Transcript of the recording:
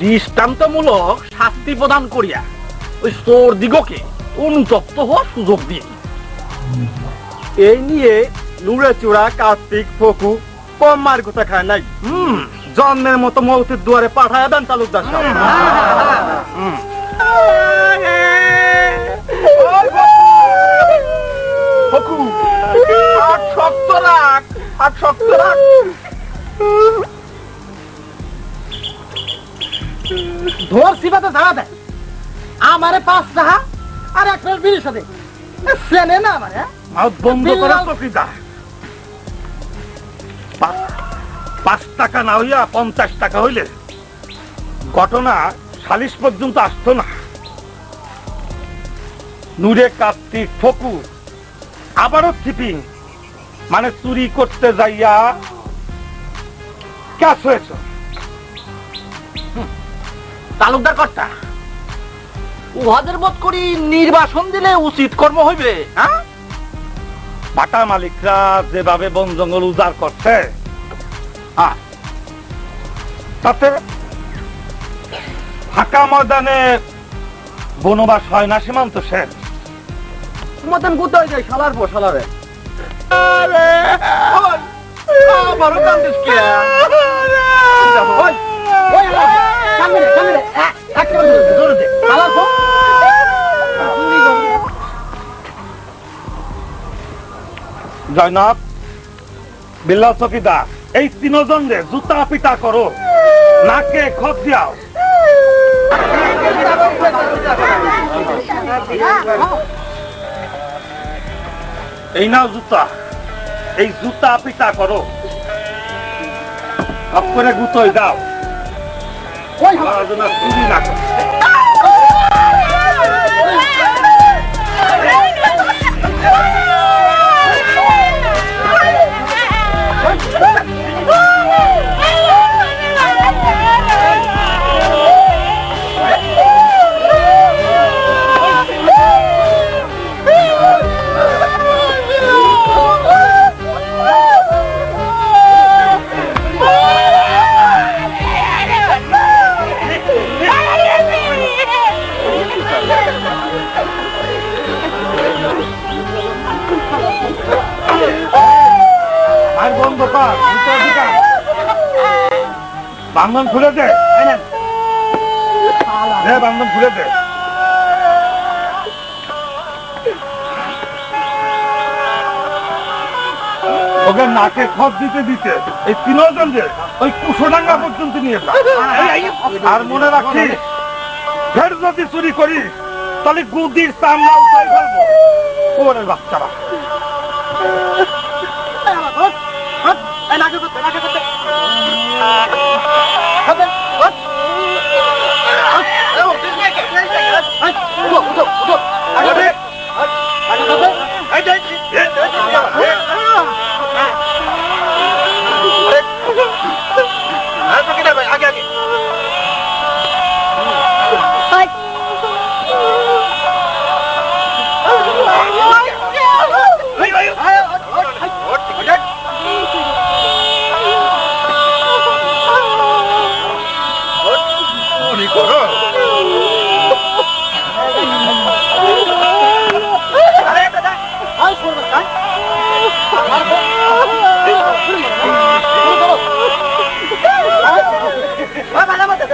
দৃষ্টান্তমূলক শাস্তি প্রদান করিয়া ওই চোর দিগকে অনুতপ্ত হওয়ার সুযোগ দিয়ে। এই নিয়ে নুড়ে চূড়া কার্তিক ফকু কম মার কথা খায় নাই। হুম জন্মের মতো মৌতির দুয়ারে পাঠায় দেন তালুকদার ধর সিবাতে ধারা দেয়। আমারে পাঁচ টাকা আর এক প্লেট বিড়ির সাথে। চেনে না আমার হ্যাঁ? মাউথ বন্ধ করে বিল্লাল- প্রকৃতা। পাঁচ টাকা না হইয়া পঞ্চাশ টাকা হইলে ঘটনা সালিশ পর্যন্ত আসতো না। নূরে কার্তিক ফকু আবারও থিপিং মানে চুরি করতে যাইয়া ক্যাশ হয়েছ। তালুকদার কর্তা। উহাদের বোধ করি নির্বাসন দিলে উচিত কর্ম হইবে হ্যাঁ? বাটা মালিকরা যেভাবে বন জঙ্গল উজাড় করছে হ্যাঁ, তাতে ফাঁকা ময়দানে বনবাস হয় না সীমান্ত শেষ মতন কোথায় যায় শালার পো শালারে। আবারও কান্দিস কে জয়নাব বিল্লাল চকিদার এই তিনজন রে জুতা পিটা করো, নাকে খত দিয়াও। এই নাও জুতা, এই জুতা পিটা করো। সব করে গুতোই দাও। চুরি না করে। কর বান্ধন খুলে দে। বান্ধন খুলে দে। ওকে নাকে খত দিতে দিতে এই তিনজন যে ওই কুশোডাঙ্গা পর্যন্ত নিয়ে আর মনে রাখিস, ফের যদি চুরি করিস, তাহলে গুদির সামনে বাচ্চারা। 哎拿这个拿这个